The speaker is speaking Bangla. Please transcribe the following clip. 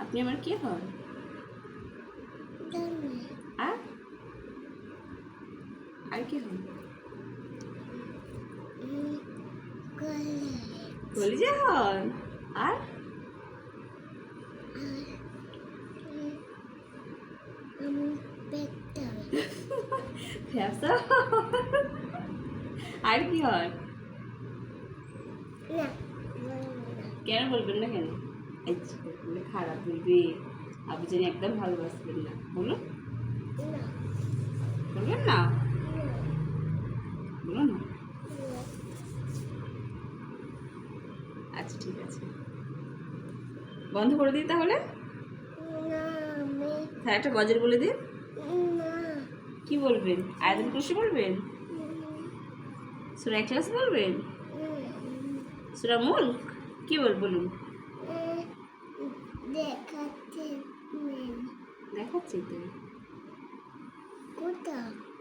আপনি আমার কে হন আর আর কি হন কলিজা হন আর ব্যবসা আর কি হন কেন বলবেন না কেন আচ্ছা বললে খারাপ বলবে আপনি জানি একদম ভালোবাসবেন না। বলুন। বলবেন না? বলুন না। আচ্ছা ঠিক আছে। বন্ধ করে দিই তাহলে? হ্যাঁ একটা গজল বলে দিন। কি বলবেন? আয়তন কুশি বলবেন? সুরা ক্লাস বলবেন? সুরা মুল কি বল বলুন। দেখাচ্ছে। দেখাচ্ছি তো। কোথাও?